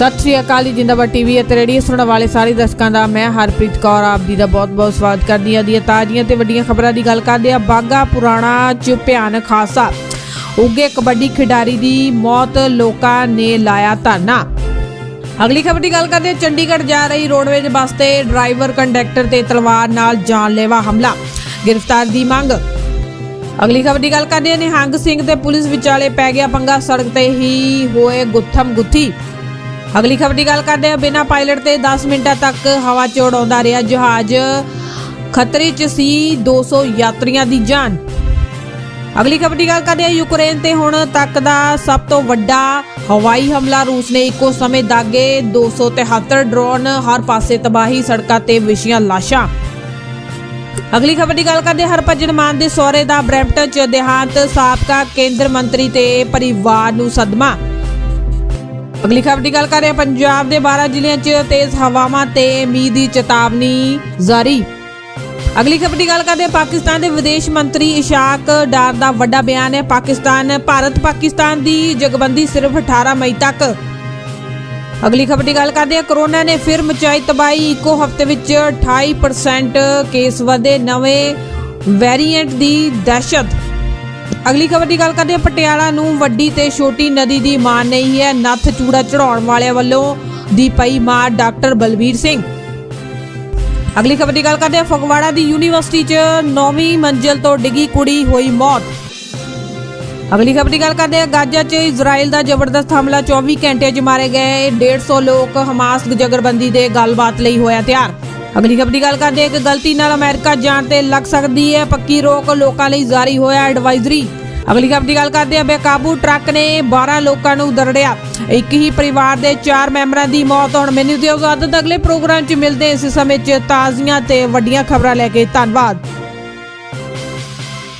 ਸਤਿ ਸ਼੍ਰੀ ਅਕਾਲ ਜੀ, ਜਿੰਦਾਬਾਦ ਟੀਵੀ ਅਤੇ ਰੇਡੀਓ ਸੁਣਨ ਵਾਲੇ ਸਾਰੇ ਦਰਸ਼ਕਾਂ ਦਾ, ਮੈਂ ਹਰਪ੍ਰੀਤ ਕੌਰ, ਆਪ ਜੀ ਦਾ ਬਹੁਤ-ਬਹੁਤ ਸਵਾਗਤ ਕਰਦੀ ਹਾਂ। ਦੀਆਂ ਤਾਜ਼ੀਆਂ ਤੇ ਵੱਡੀਆਂ ਖਬਰਾਂ ਦੀ ਗੱਲ ਕਰਦੇ ਆ ਬਾਗਾ ਪੁਰਾਣਾ ਚ ਭਿਆਨਕ ਹਾਦਸਾ। ਉੱਗੇ ਕਬੱਡੀ ਖਿਡਾਰੀ ਦੀ ਮੌਤ ਲੋਕਾਂ ਨੇ ਲਾਇਆ ਧਰਨਾ। ਅਗਲੀ ਖਬਰ ਦੀ ਗੱਲ ਕਰਦੇ ਹਾਂ। ਚੰਡੀਗੜ੍ਹ ਜਾ ਰਹੀ ਰੋਡਵੇਜ਼ ਬੱਸ ਤੇ ਡਰਾਈਵਰ, ਕੰਡਕਟਰ ਤੇ ਤਲਵਾਰ ਨਾਲ ਜਾਨਲੇਵਾ ਹਮਲਾ। ਗ੍ਰਿਫਤਾਰ ਦੀ ਮੰਗ। ਅਗਲੀ ਖਬਰ ਦੀ ਗੱਲ ਕਰਦੇ ਹਾਂ। ਨਿਹੰਗ ਸਿੰਘ ਤੇ ਪੁਲਿਸ ਵਿਚਾਲੇ ਪੈ ਗਿਆ ਪੰਗਾ। ਸੜਕ ਤੇ ਹੀ ਹੋਏ ਗੁੱਥਮ ਗੁੱਥੀ। ਅਗਲੀ ਖਬਰ ਦੀ ਗੱਲ ਕਰਦੇ ਹਾਂ। ਬਿਨਾਂ ਪਾਇਲਟ ਤੇ 10 ਮਿੰਟਾਂ ਤੱਕ ਹਵਾ 'ਚ ਉਡਾਉਂਦਾ ਰਿਹਾ। ਜਹਾਜ਼ ਖਤਰੇ 'ਚ ਸੀ। 200 ਯਾਤਰੀਆਂ ਦੀ ਜਾਨ। ਅਗਲੀ ਖਬਰ ਦੀ ਗੱਲ ਕਰਦੇ ਹਾਂ। ਯੂਕਰੇਨ ਤੇ ਹੁਣ ਤੱਕ ਦਾ ਸਭ ਤੋਂ ਵੱਡਾ ਹਵਾਈ ਹਮਲਾ। ਰੂਸ ਨੇ ਇੱਕੋ ਸਮੇਂ ਦਾਗੇ 273 ਡਰੋਨ, ਹਰ ਪਾਸੇ ਤਬਾਹੀ, ਸੜਕਾਂ ਤੇ ਵਿਛੀਆਂ ਲਾਸ਼ਾਂ। ਅਗਲੀ ਖਬਰ ਦੀ ਗੱਲ ਕਰਦੇ ਹਰਭਜਨ ਮਾਨ ਦੇ ਸਹੁਰੇ ਦਾ ਬ੍ਰੈਂਪਟਨ 'ਚ ਦੇਹਾਂਤ ਸਾਬਕਾ ਕੇਂਦਰ ਮੰਤਰੀ ਤੇ ਪਰਿਵਾਰ ਨੂੰ ਸਦਮਾ। ਅਗਲੀ ਖਬਰ ਦੀ ਗੱਲ ਕਰ ਰਹੇ ਹਾਂ। ਪੰਜਾਬ ਦੇ 12 ਜ਼ਿਲ੍ਹਿਆਂ 'ਚ ਤੇਜ਼ ਹਵਾਵਾਂ ਤੇ ਮੀਂਹ ਦੀ ਚੇਤਾਵਨੀ ਜਾਰੀ। ਅਗਲੀ ਖਬਰ ਦੀ ਗੱਲ ਕਰਦੇ ਹਾਂ। ਪਾਕਿਸਤਾਨ ਦੇ ਵਿਦੇਸ਼ ਮੰਤਰੀ ਇਸ਼ਾਕ ਡਾਰ ਦਾ ਵੱਡਾ ਬਿਆਨ ਹੈ। ਪਾਕਿਸਤਾਨ, ਭਾਰਤ, ਪਾਕਿਸਤਾਨ ਦੀ ਜਗਬੰਦੀ ਸਿਰਫ 18 ਮਈ ਤੱਕ। ਅਗਲੀ ਖਬਰ ਦੀ ਗੱਲ ਕਰਦੇ ਹਾਂ। ਕਰੋਨਾ ਨੇ ਫਿਰ ਮਚਾਈ ਤਬਾਈ ਇੱਕੋ ਹਫ਼ਤੇ ਵਿੱਚ 28% ਕੇਸ ਵਧੇ। ਨਵੇਂ ਵੈਰੀਐਂਟ ਦੀ ਦਹਿਸ਼ਤ। ਅਗਲੀ ਖਬਰ ਦੀ ਗੱਲ ਕਰਦੇ ਹਾਂ, ਪਟਿਆਲਾ ਨੂੰ ਵੱਡੀ ਤੇ ਛੋਟੀ ਨਦੀ ਦੀ ਮਾਰ ਨਹੀਂ ਹੈ, ਨੱਥ ਚੂੜਾ ਚੜਾਉਣ ਵਾਲਿਆਂ ਵੱਲੋਂ ਦੀ ਪਈ ਮਾਰ ਡਾਕਟਰ ਬਲਬੀਰ ਸਿੰਘ। ਅਗਲੀ ਖਬਰ ਦੀ ਗੱਲ ਕਰਦੇ ਹਾਂ, ਫਗਵਾੜਾ ਦੀ ਯੂਨੀਵਰਸਿਟੀ 'ਚ 9ਵੀਂ ਮੰਜ਼ਿਲ ਤੋਂ ਡਿੱਗੀ ਕੁੜੀ ਹੋਈ ਮੌਤ। ਅਗਲੀ ਖਬਰ ਦੀ ਗੱਲ ਕਰਦੇ ਹਾਂ, ਗਾਜ਼ਾ 'ਚ ਇਜ਼ਰਾਈਲ ਦਾ ਜ਼ਬਰਦਸਤ ਹਮਲਾ 24 ਘੰਟੇ 'ਚ ਮਾਰੇ ਗਏ 150 ਲੋਕ ਹਮਾਸ ਜਗਰਬੰਦੀ ਦੇ ਗੱਲਬਾਤ ਲਈ ਹੋਇਆ ਤਿਆਰ। ਅਗਲੀ ਖਬਰ ਦੀ ਗੱਲ ਕਰਦੇ ਹਾਂ ਕਿ ਗਲਤੀ ਨਾਲ ਅਮਰੀਕਾ ਜਾਣ ਤੇ ਲੱਗ ਸਕਦੀ ਹੈ। ਪੱਕੀ ਰੋਕ ਲੋਕਾਂ ਲਈ ਜਾਰੀ ਹੋਇਆ ਐਡਵਾਈਜ਼ਰੀ। ਅਗਲੀ ਖਬਰ ਦੀ ਗੱਲ ਕਰਦੇ ਹਾਂ, ਬੇਕਾਬੂ ਟਰੱਕ ਨੇ 12 ਲੋਕਾਂ ਨੂੰ ਦਰੜਿਆ। ਇੱਕ ਹੀ ਪਰਿਵਾਰ ਦੇ 4 ਮੈਂਬਰਾਂ ਦੀ ਮੌਤ। ਹੁਣ ਮੈਨੂੰ ਦਿਓ ਇਜਾਜ਼ਤ ਅਗਲੇ ਪ੍ਰੋਗਰਾਮ 'ਚ ਮਿਲਦੇ ਇਸ ਸਮੇਂ 'ਚ ਤਾਜ਼ੀਆਂ ਤੇ ਵੱਡੀਆਂ ਖਬਰਾਂ ਲੈ ਕੇ ਧੰਨਵਾਦ।